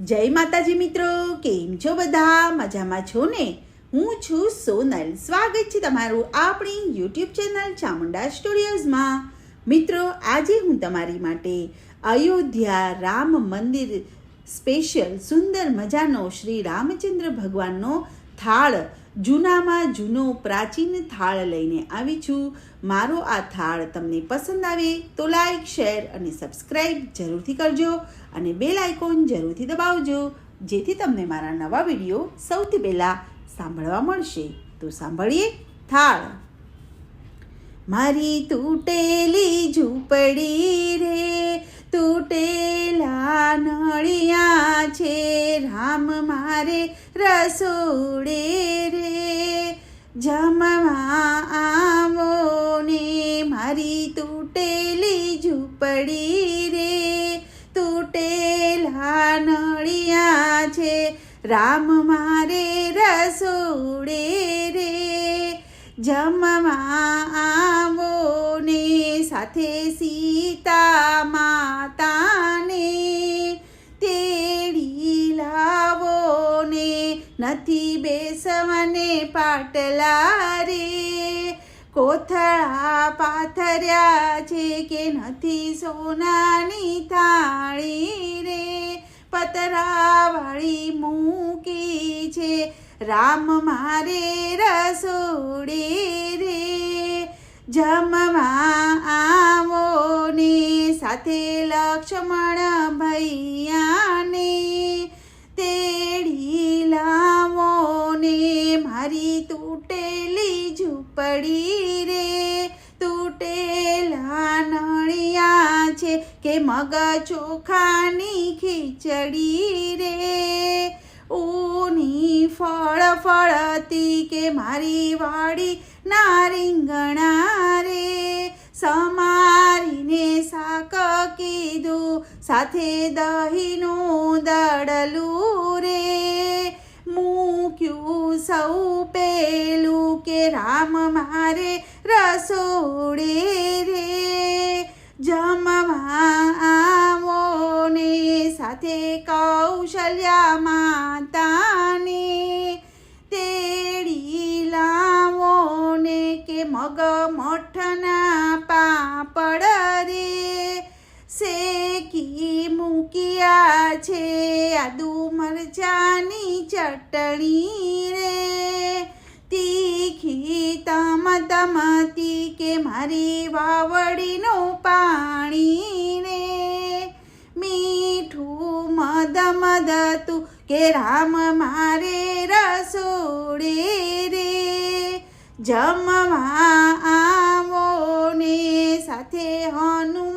જય માતાજી મિત્રો, કેમ છો બધા? મજામાં છો ને? હું છું સોનલ. સ્વાગત છે તમારું આપણી યુટ્યુબ ચેનલ ચામુંડા સ્ટુડિયોઝમાં. મિત્રો, આજે હું તમારી માટે અયોધ્યા રામ મંદિર સ્પેશિયલ સુંદર મજાનો શ્રી રામચંદ્ર ભગવાનનો થાળ જૂનામાં જૂનો પ્રાચીન થાળ લઈને આવી છું. મારો આ થાળ તમને પસંદ આવે તો લાઈક શેર અને સબસ્ક્રાઈબ જરૂરથી કરજો અને બેલ આઇકોન જરૂરથી દબાવજો, જેથી તમને મારા નવા વીડિયો સૌથી પહેલાં સાંભળવા મળશે. તો સાંભળીએ થાળ. મારી તૂટેલી ઝૂંપડી રે તૂટેલા નળિયા છે, રામ મારે રસોડે રે. જમવા આવો ને, મારી તૂટેલી ઝૂંપડી રે. તૂટેલા નળિયા છે, રામ મારે રસોડે રે. જમવા આવો ને, સાથે સીતા બેસવાને પાટલા રે કોથળા પાથર્યા છે કે નથી સોનાની થાળી રે? પતરાવાળી મૂકી છે, રામ મારે રસોડી રે? જમવા આવો ને, સાથે લક્ષ્મણ ભૈયાને ઝૂંપડી રે તૂટેલા નળિયા છે કે મગ ચોખાની ખીચડી રે. ઊની ફળ ફળતી કે મારી વાડી નારિંગણા રે. સમારીને શાક કીધું, સાથે દહીંનું દડલું રે. મૂક્યું સૌ પેલું કે રામ મારે રસોડે રે. જમવા આવો ને સાથે કૌશલ્યા માતાને. તેડી લાવો ને કે મગ મઠના મૂક્યા છે, આદુ મરચાની ચટણી રે. તીખી તમ તમતી કે મારી વાવડીનું પાણી રે. મીઠું મદ મદતું કે રામ મારે રસોડે રે. જમવા આવો ને સાથે હનુમાન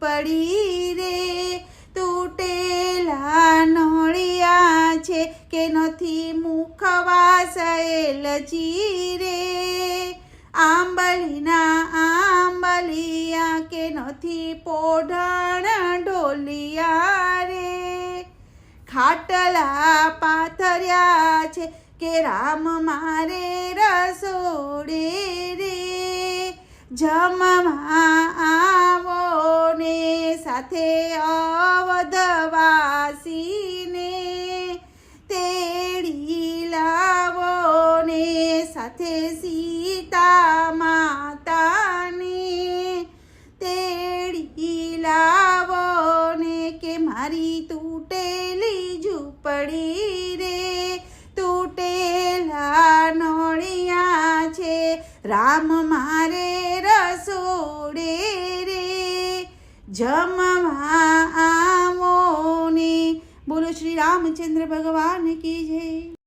ઝૂંપડી રે. તૂટેલા નળિયા છે કે નથી મુખવાસ જી રે આંબલીના આંબલિયા કે નથી પોઢણ ઢોલિયા રે. ખાટલા પાથર્યા છે કે રામ મારે રસોડે રે. જમવા સાથે અવધવાસીને તેડી લાવો ને સાથે સીતા માતાને તેડી લાવો ને કે મારી તૂટેલી ઝૂંપડી રે, તૂટેલા નોળિયા છે, રામ મારે જમવા આવો ને બોલો શ્રી રામચંદ્ર ભગવાન કી જય.